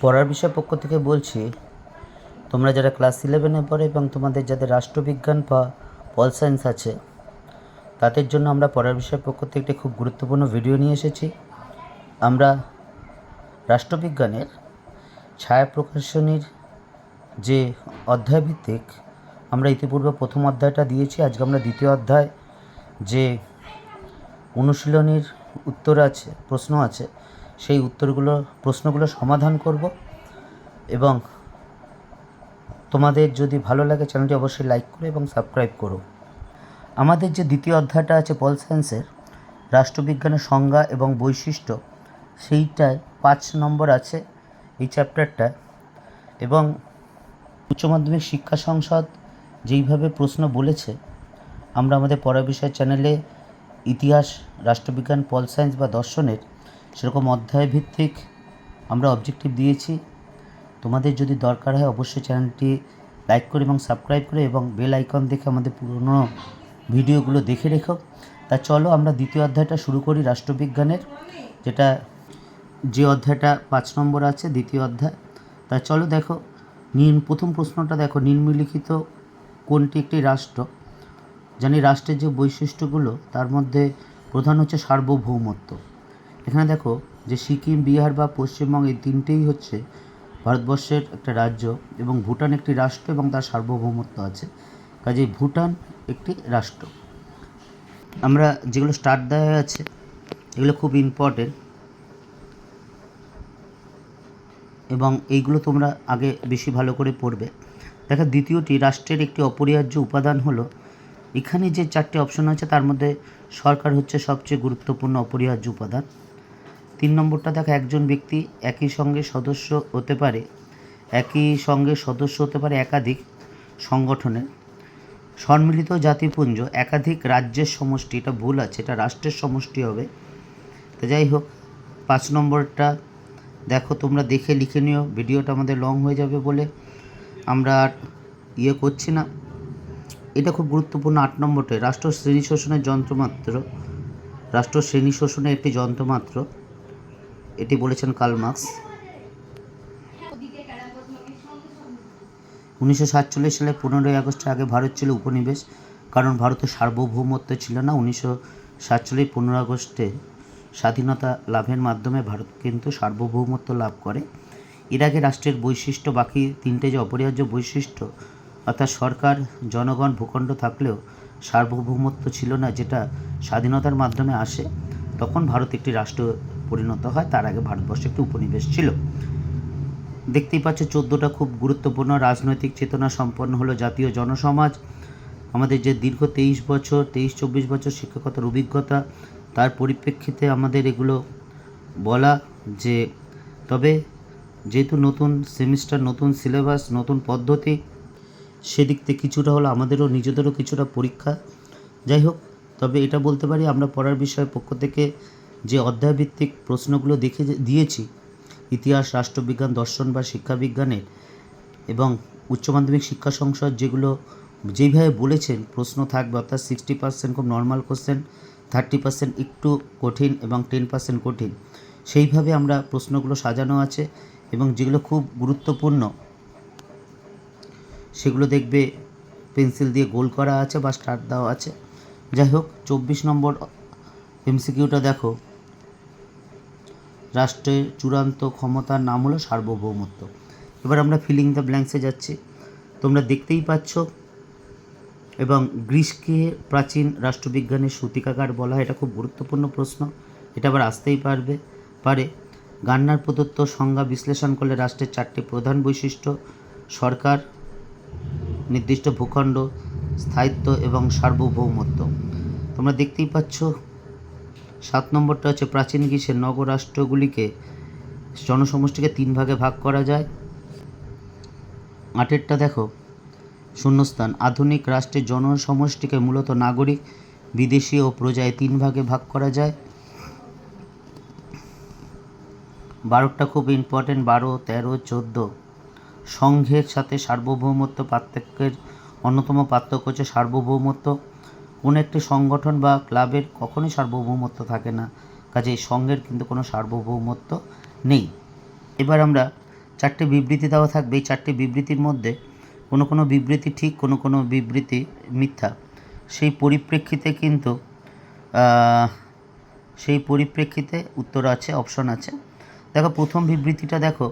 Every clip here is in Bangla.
পড়ার বিষয় পক্ষ থেকে বলছি, তোমরা যারা ক্লাস ইলেভেনে পড়ে এবং তোমাদের যাদের রাষ্ট্রবিজ্ঞান বা পল সায়েন্স আছে, তাদের জন্য আমরা পড়ার বিষয় পক্ষ থেকে একটি খুব গুরুত্বপূর্ণ ভিডিও নিয়ে এসেছি। আমরা রাষ্ট্রবিজ্ঞানের ছায়া প্রকাশনীর যে অধ্যায়ভিত্তিক আমরা ইতিপূর্বে প্রথম অধ্যায়টা দিয়েছি, আজকে আমরা দ্বিতীয় অধ্যায় যে অনুশীলনীর উত্তর আছে, প্রশ্ন আছে সেই উত্তরগুলো, প্রশ্নগুলো সমাধান করব এবং তোমাদের যদি ভালো লাগে চ্যানেলটি অবশ্যই লাইক করো এবং সাবস্ক্রাইব করো। আমাদের যে দ্বিতীয় অধ্যায়টা আছে পল সায়েন্সের রাষ্ট্রবিজ্ঞানের সংজ্ঞা এবং বৈশিষ্ট্য, সেইটায় পাঁচ নম্বর আছে এই চ্যাপ্টারটা এবং উচ্চ মাধ্যমিক শিক্ষা সংসদ যেইভাবে প্রশ্ন বলেছে, আমরা আমাদের পড়া বিষয় চ্যানেলে ইতিহাস, রাষ্ট্রবিজ্ঞান, পল সায়েন্স বা দর্শনের সেরকম অধ্যায় ভিত্তিক আমরা অবজেক্টিভ দিয়েছি। তোমাদের যদি দরকার হয় অবশ্যই চ্যানেলটি লাইক করে এবং সাবস্ক্রাইব করে এবং বেল আইকন দেখে আমাদের পুরনো ভিডিওগুলো দেখে রেখো। তা চলো আমরা দ্বিতীয় অধ্যায়টা শুরু করি রাষ্ট্রবিজ্ঞানের, যেটা যে অধ্যায়টা পাঁচ নম্বর আছে, দ্বিতীয় অধ্যায়। তা চলো দেখো নিন প্রথম প্রশ্নটা দেখো, নিম্নলিখিত কোনটি একটি রাষ্ট্র? জানি রাষ্ট্রের যে বৈশিষ্ট্যগুলো, তার মধ্যে প্রধান হচ্ছে সার্বভৌমত্ব। এখানে দেখো যে সিকিম, বিহার বা পশ্চিমবঙ্গ এই তিনটেই হচ্ছে ভারতবর্ষের একটা রাজ্য এবং ভুটান একটি রাষ্ট্র এবং তার সার্বভৌমত্ব আছে। কাজেই ভুটান একটি রাষ্ট্র। আমরা যেগুলো স্টার্ট দেওয়া আছে, এগুলো খুব ইম্পর্টেন্ট এবং এইগুলো তোমরা আগে বেশি ভালো করে পড়বে। দেখো দ্বিতীয়টি, রাষ্ট্রের একটি অপরিহার্য উপাদান হলো, এখানে যে চারটি অপশন আছে তার মধ্যে সরকার হচ্ছে সবচেয়ে গুরুত্বপূর্ণ অপরিহার্য উপাদান। তিন নম্বরটা দেখো, একজন ব্যক্তি একই সঙ্গে সদস্য হতে পারে, একই সঙ্গে সদস্য হতে পারে একাধিক সংগঠনের। সম্মিলিত জাতিপুঞ্জ, একাধিক রাজ্যের সমষ্টি, এটা ভুল আছে, এটা রাষ্ট্রের সমষ্টি হবে। তো যাই হোক, পাঁচ নম্বরটা দেখো, তোমরা দেখে লিখে নিও, ভিডিওটা আমাদের লং হয়ে যাবে বলে আমরা আর ইয়ে করছি না। এটা খুব গুরুত্বপূর্ণ, আট নম্বরটা রাষ্ট্র শ্রেণি শোষণের যন্ত্রমাত্র রাষ্ট্র শ্রেণি শোষণের একটি যন্ত্রমাত্র। এটি বলেছেন কার্ল মার্কস। উনিশশো সাতচল্লিশ সালে পনেরোই আগস্টের আগে ভারত ছিল উপনিবেশ, কারণ ভারতের সার্বভৌমত্ব ছিল না। উনিশশো সাতচল্লিশ পনেরো আগস্টে স্বাধীনতা লাভের মাধ্যমে ভারত কিন্তু সার্বভৌমত্ব লাভ করে। আগে রাষ্ট্রের বৈশিষ্ট্য, বাকি তিনটে যে অপরিহার্য বৈশিষ্ট্য, অর্থাৎ সরকার, জনগণ, ভূখণ্ড থাকলেও সার্বভৌমত্ব ছিল না, যেটা স্বাধীনতার মাধ্যমে আসে, তখন ভারত একটি রাষ্ট্র পরিণত হয়, তার আগে ভারতবর্ষ একটি উপনিবেশ ছিল। দেখতেই পাচ্ছ, চোদ্দোটা খুব গুরুত্বপূর্ণ রাজনৈতিক চেতনা সম্পন্ন হলো জাতীয় জনসমাজ। আমাদের যে দীর্ঘ তেইশ বছর, তেইশ চব্বিশ বছর শিক্ষকতার অভিজ্ঞতা, তার পরিপ্রেক্ষিতে আমাদের এগুলো বলা যে, তবে যেহেতু নতুন সেমিস্টার, নতুন সিলেবাস, নতুন পদ্ধতি, সেদিক থেকে কিছুটা হলো আমাদেরও, নিজেদেরও কিছুটা পরীক্ষা। যাই হোক, তবে এটা বলতে পারি, আমরা পড়ার বিষয়ের পক্ষ থেকে যে অধ্যায়ভিত্তিক প্রশ্নগুলো দেখে দিয়েছি, ইতিহাস, রাষ্ট্রবিজ্ঞান, দর্শন বা শিক্ষাবিজ্ঞানের এবং উচ্চ মাধ্যমিক শিক্ষা সংসদ যেগুলো যেইভাবে বলেছেন, প্রশ্ন থাকবে, অর্থাৎ সিক্সটি পার্সেন্ট খুব নর্মাল কোশ্চেন থার্টি পার্সেন্ট একটু কঠিন এবং টেন পার্সেন্ট কঠিন। সেইভাবে আমরা প্রশ্নগুলো সাজানো আছে এবং যেগুলো খুব গুরুত্বপূর্ণ, সেগুলো দেখবে পেন্সিল দিয়ে গোল করা আছে বা স্টার দেওয়া আছে। যাই হোক, চব্বিশ নম্বর এমসিকিউটা দেখো। রাষ্ট্রের চূড়ান্ত ক্ষমতার নাম হলো সার্বভৌমত্ব। এবার আমরা ফিলিং দ্য ব্ল্যাঙ্কসে যাচ্ছি। তোমরা দেখতেই পাচ্ছ এবং গ্রিসকে প্রাচীন রাষ্ট্রবিজ্ঞানের সূতিকাগার বলা হয়। এটা খুব গুরুত্বপূর্ণ প্রশ্ন। এটা আবার আসতেই পারবে, পারে। গান্নার প্রদত্ত সংজ্ঞা বিশ্লেষণ করলে রাষ্ট্রের চারটি প্রধান বৈশিষ্ট্য, সরকার, নির্দিষ্ট ভূখণ্ড, স্থায়িত্ব এবং সার্বভৌমত্ব। তোমরা দেখতেই পাচ্ছ সাত নম্বরটা হচ্ছে প্রাচীন গ্রীসের নগরাষ্ট্রগুলিকে জনসমষ্টিকে তিন ভাগে ভাগ করা যায়। আটেরটা দেখো, শূন্যস্থান, আধুনিক রাষ্ট্রের জনসমষ্টিকে মূলত নাগরিক, বিদেশি ও প্রজায় তিন ভাগে ভাগ করা যায়। বারোটা খুব ইম্পর্টেন্ট বারো, তেরো, চোদ্দ। সংঘের সাথে সার্বভৌমত্ব পার্থক্যের অন্যতম পার্থক্য হচ্ছে সার্বভৌমত্ব। কোনো একটি সংগঠন বা ক্লাবের কখনোই সার্বভৌমত্ব থাকে না। কাজে সংঘের কিন্তু কোনো সার্বভৌমত্ব নেই। এবার আমরা চারটে বিবৃতি দেওয়া থাকবে। এই চারটি বিবৃতির মধ্যে কোনো কোনো বিবৃতি ঠিক, কোনো কোনো বিবৃতি মিথ্যা। সেই পরিপ্রেক্ষিতে কিন্তু সেই পরিপ্রেক্ষিতে উত্তর আছে, অপশন আছে। দেখো, প্রথম বিবৃতিটা দেখো।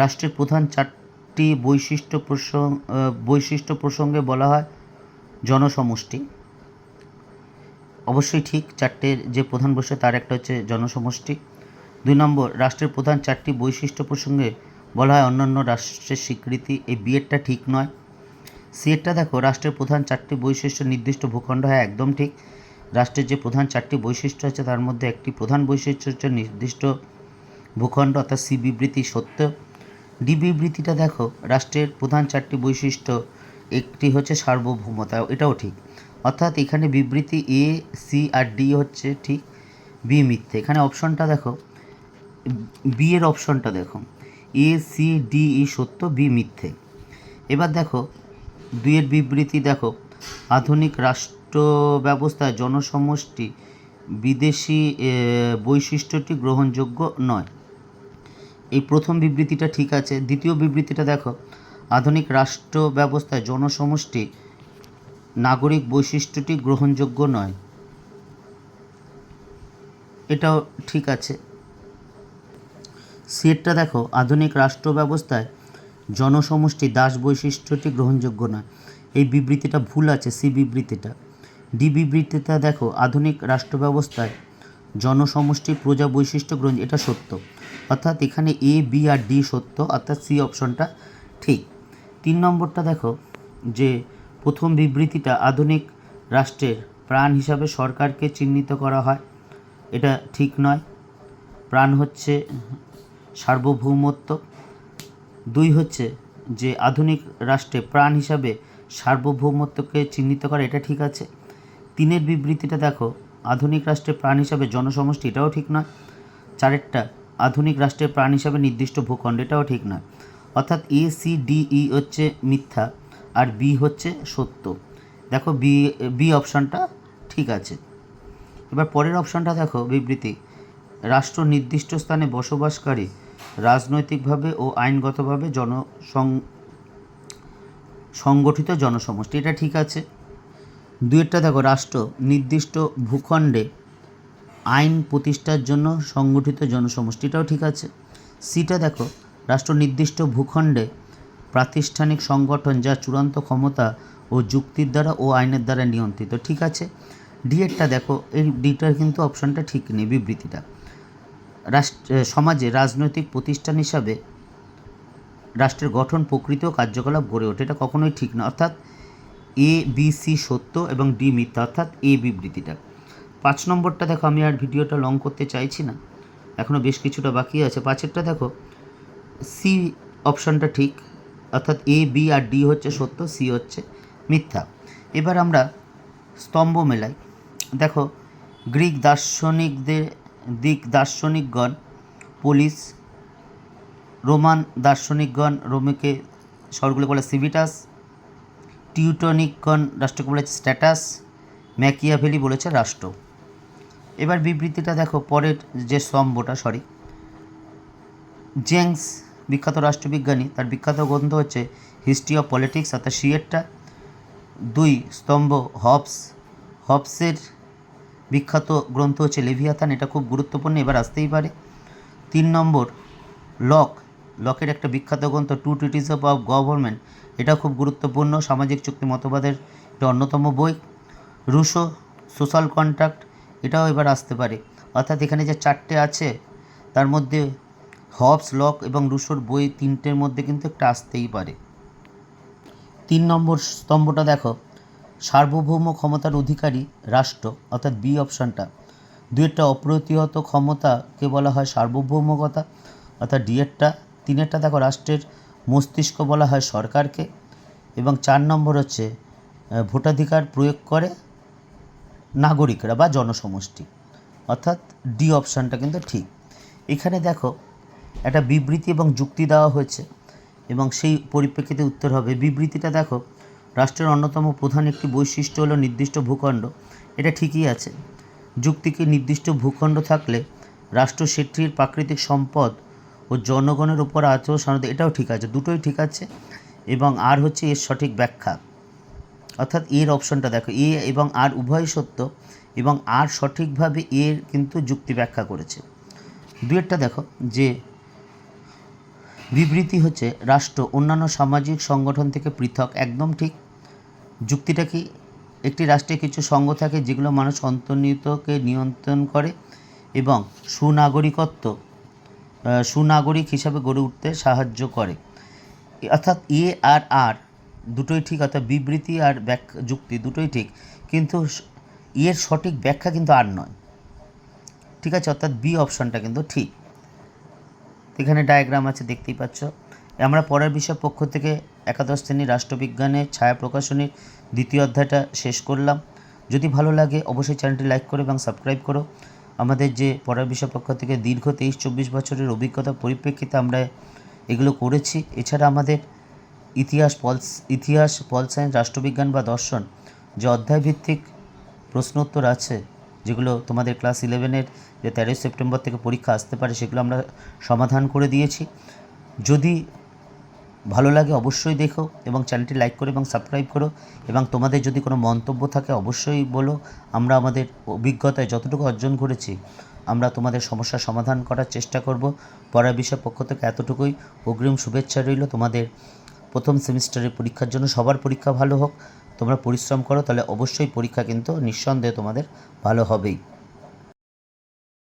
রাষ্ট্রের প্রধান চারটি বৈশিষ্ট্য প্রসঙ্গ বৈশিষ্ট্য প্রসঙ্গে বলা হয় জনসমষ্টি। অবশ্যই ঠিক চারটের যে প্রধান বৈশিষ্ট্য, তার একটা হচ্ছে জনসমষ্টি। দুই নম্বর, রাষ্ট্রের প্রধান চারটি বৈশিষ্ট্য প্রসঙ্গে বলা হয় অন্যান্য রাষ্ট্রের স্বীকৃতি। এই বিয়েরটা ঠিক নয়। সিএরটা দেখো, রাষ্ট্রের প্রধান চারটি বৈশিষ্ট্য নির্দিষ্ট ভূখণ্ড হয়, একদম ঠিক। রাষ্ট্রের যে প্রধান চারটি বৈশিষ্ট্য আছে, তার মধ্যে একটি প্রধান বৈশিষ্ট্য হচ্ছে নির্দিষ্ট ভূখণ্ড, অর্থাৎ সি বিবৃতি সত্য। ডি বিবৃতিটা দেখো, রাষ্ট্রের প্রধান চারটি বৈশিষ্ট্য, একটি হচ্ছে সার্বভৌমতা, এটাও ঠিক। অর্থাৎ এখানে বিবৃতি এ সি আর ডি হচ্ছে ঠিক বি মিথ্যে। এখানে অপশনটা দেখো। বি এর অপশনটা দেখো। এ সি ডি ই সত্য বি মিথ্যে। এবার দেখো, দুইয়ের বিবৃতি দেখো। আধুনিক রাষ্ট্র ব্যবস্থায় জনসমষ্টি বিদেশি বৈশিষ্ট্যটি গ্রহণযোগ্য নয়। এই প্রথম বিবৃতিটা ঠিক আছে। দ্বিতীয় বিবৃতিটা দেখো। আধুনিক রাষ্ট্র ব্যবস্থায় জনসমষ্টি নাগরিক বৈশিষ্ট্যটি গ্রহণযোগ্য নয়। এটাও ঠিক আছে। সিটটা দেখো, আধুনিক রাষ্ট্র ব্যবস্থায় জনসমষ্টি দাস বৈশিষ্ট্যটি গ্রহণযোগ্য নয়। এই বিবৃতিটা ভুল আছে, সি বিবৃতিটা। ডি বিবৃতিটা দেখো, আধুনিক রাষ্ট্র ব্যবস্থায় জনসমষ্টি প্রজা বৈশিষ্ট্য গ্রহণ, এটা সত্য। অর্থাৎ এখানে এ, বি আর ডি সত্য, অর্থাৎ সি অপশনটা ঠিক। তিন নম্বরটা দেখো, যে প্রথম বিবৃতিটা আধুনিক রাষ্ট্রের প্রাণ হিসাবে সরকারকে চিহ্নিত করা হয়। এটা ঠিক নয়। প্রাণ হচ্ছে সার্বভৌমত্ব। দুই হচ্ছে যে আধুনিক রাষ্ট্রে প্রাণ হিসাবে সার্বভৌমত্বকে চিহ্নিত করা, এটা ঠিক আছে। তিনের বিবৃতিটা দেখো, আধুনিক রাষ্ট্রে প্রাণ হিসাবে জনসমষ্টি, এটাও ঠিক নয়। চারেরটা, আধুনিক রাষ্ট্রের প্রাণ হিসাবে নির্দিষ্ট ভূখণ্ড, এটাও ঠিক নয়। অর্থাৎ এ সি ডি ই হচ্ছে মিথ্যা। আর বি হচ্ছে সত্য। দেখো বি বি অপশানটা ঠিক আছে। এবার পরের অপশানটা দেখো বিবৃতি। রাষ্ট্র নির্দিষ্ট স্থানে বসবাসকারী রাজনৈতিকভাবে ও আইনগতভাবে জন সংগঠিত জনসমষ্টি। এটা ঠিক আছে। দুয়েরটা দেখো, রাষ্ট্র নির্দিষ্ট ভূখণ্ডে আইন প্রতিষ্ঠার জন্য সংগঠিত জনসমষ্টি, এটাও ঠিক আছে। সিটা দেখো, রাষ্ট্র নির্দিষ্ট ভূখণ্ডে প্রাতিষ্ঠানিক সংগঠন যা চূড়ান্ত ক্ষমতা ও যুক্তির দ্বারা ও আইনের দ্বারা নিয়ন্ত্রিত। ঠিক আছে? ডিএরটা দেখো, এই ডিটার কিন্তু অপশানটা ঠিক নেই বিবৃতিটা। রাষ্ট্র সমাজে রাজনৈতিক প্রতিষ্ঠান হিসাবে রাষ্ট্রের গঠন প্রকৃতি কার্যকলাপ গড়ে ওঠে। এটা কখনোই ঠিক না। অর্থাৎ এ বি সি সত্য এবং ডি মিথ্যা, অর্থাৎ এ বিবৃতিটা। পাঁচ নম্বরটা দেখো, আমি আর ভিডিওটা লং করতে চাইছি না। এখনও বেশ কিছুটা বাকি আছে। পাঁচেরটা দেখো সি অপশানটা ঠিক। অর্থাৎ এ বি আর ডি হচ্ছে সত্য সি হচ্ছে মিথ্যা। এবার আমরা স্তম্ভ মেলাই। দেখো, গ্রিক দার্শনিকদের দিক, দার্শনিকগণ, পুলিশ, রোমান দার্শনিকগণ, রোমেকে শহরগুলো বলে সিভিটাস, টিউটনিকগণ রাষ্ট্রকে বলেছে স্ট্যাটাস, ম্যাকিয়াভেলি বলেছে রাষ্ট্র। এবার বিবৃতিটা দেখো, পরের যে স্তম্ভটা সরি জেংস বিখ্যাত রাষ্ট্রবিজ্ঞানী, তার বিখ্যাত গ্রন্থ হচ্ছে হিস্ট্রি অফ পলিটিক্স অর্থাৎ সিয়েরটা দুই স্তম্ভ, হবস। হবসের বিখ্যাত গ্রন্থ হচ্ছে লেভিয়াথান এটা খুব গুরুত্বপূর্ণ, এবার আসতেই পারে। তিন নম্বর, লক। লকের একটা বিখ্যাত গ্রন্থ, টু ট্রিটিস অফ গভর্নমেন্ট এটা খুব গুরুত্বপূর্ণ, সামাজিক চুক্তি মতবাদের একটা অন্যতম বই। রুশো, সোশ্যাল কন্ট্রাক্ট, এটাও এবার আসতে পারে। অর্থাৎ এখানে যে চারটে আছে, তার মধ্যে হবস, লক এবং রুশোর বই তিনটের মধ্যে কিন্তু একটা আসতেই পারে। তিন নম্বর স্তম্ভটা দেখো। সার্বভৌম ক্ষমতার অধিকারী রাষ্ট্র, অর্থাৎ বি অপশানটা দুয়েরটা অপ্রতিহত ক্ষমতাকে বলা হয় সার্বভৌমকতা, অর্থাৎ ডিএরটা তিনেরটা দেখো রাষ্ট্রের মস্তিষ্ক বলা হয় সরকারকে। এবং চার নম্বর হচ্ছে ভোটাধিকার প্রয়োগ করে নাগরিকরা বা জনসমষ্টি। অর্থাৎ ডি অপশানটা কিন্তু ঠিক। এখানে দেখো একটা বিবৃতি এবং যুক্তি দেওয়া হয়েছে এবং সেই পরিপ্রেক্ষিতে উত্তর হবে। বিবৃতিটা দেখো, রাষ্ট্রের অন্যতম প্রধান একটি বৈশিষ্ট্য হলো নির্দিষ্ট ভূখণ্ড। এটা ঠিকই আছে। যুক্তিকে নির্দিষ্ট ভূখণ্ড থাকলে রাষ্ট্র সেটির প্রাকৃতিক সম্পদ ও জনগণের উপর আচরণ সাধারণত এটাও ঠিক আছে, দুটোই ঠিক আছে। এবং আর হচ্ছে এর সঠিক ব্যাখ্যা। অর্থাৎ এর অপশনটা দেখো, এ এবং আর উভয় সত্য এবং আর সঠিকভাবে এর কিন্তু যুক্তি ব্যাখ্যা করেছে। দুয়েরটা দেখো, যে বিবৃতি হচ্ছে, রাষ্ট্র অন্যান্য সামাজিক সংগঠন থেকে পৃথক। একদম ঠিক। যুক্তিটা কি? একটি রাষ্ট্রে কিছু সঙ্গ থাকে যেগুলো মানুষ অন্তর্নিহিতকে নিয়ন্ত্রণ করে এবং সুনাগরিকত্ব সুনাগরিক হিসাবে গড়ে উঠতে সাহায্য করে। অর্থাৎ এ আর আর দুটোই ঠিক, অর্থাৎ বিবৃতি আর ব্যাখ্যা, যুক্তি দুটোই ঠিক। কিন্তু এর সঠিক ব্যাখ্যা কিন্তু আর নয়। ঠিক আছে? অর্থাৎ বি অপশনটা কিন্তু ঠিক। এখানে ডায়াগ্রাম আছে, দেখতেই পাচ্ছ। আমরা পরের বিষয় পক্ষ থেকে একাদশ শ্রেণি রাষ্ট্রবিজ্ঞানের ছায়া প্রকাশনীর দ্বিতীয় অধ্যায়টা শেষ করলাম। যদি ভালো লাগে, অবশ্যই চ্যানেলটি লাইক করো এবং সাবস্ক্রাইব করো। আমাদের যে পরের বিষয় পক্ষ থেকে দীর্ঘ তেইশ চব্বিশ বছরের অভিজ্ঞতা পরিপ্রেক্ষিতে আমরা এগুলো করেছি। এছাড়া আমাদের ইতিহাস, পলস, ইতিহাস পল সায়েন্স, রাষ্ট্রবিজ্ঞান বা দর্শন যে অধ্যায়ভিত্তিক প্রশ্নোত্তর আছে যেগুলো তোমাদের ক্লাস ইলেভেনের যে তেরোই সেপ্টেম্বর থেকে পরীক্ষা আসতে পারে সেগুলো আমরা সমাধান করে দিয়েছি। যদি ভালো লাগে অবশ্যই দেখো এবং চ্যানেলটি লাইক করো এবং সাবস্ক্রাইব করো এবং তোমাদের যদি কোনো মন্তব্য থাকে অবশ্যই বলো। আমরা আমাদের অভিজ্ঞতায় যতটুকু অর্জন করেছি, আমরা তোমাদের সমস্যার সমাধান করার চেষ্টা করব। পড়ার বিষয় পক্ষ থেকে এতটুকুই। অগ্রিম শুভেচ্ছা রইল তোমাদের প্রথম সেমিস্টারের পরীক্ষার জন্য। সবার পরীক্ষা ভালো হোক। তোমরা পরিশ্রম করো তাহলে অবশ্যই পরীক্ষা কিন্তু নিঃসন্দেহে তোমাদের ভালো হবেই।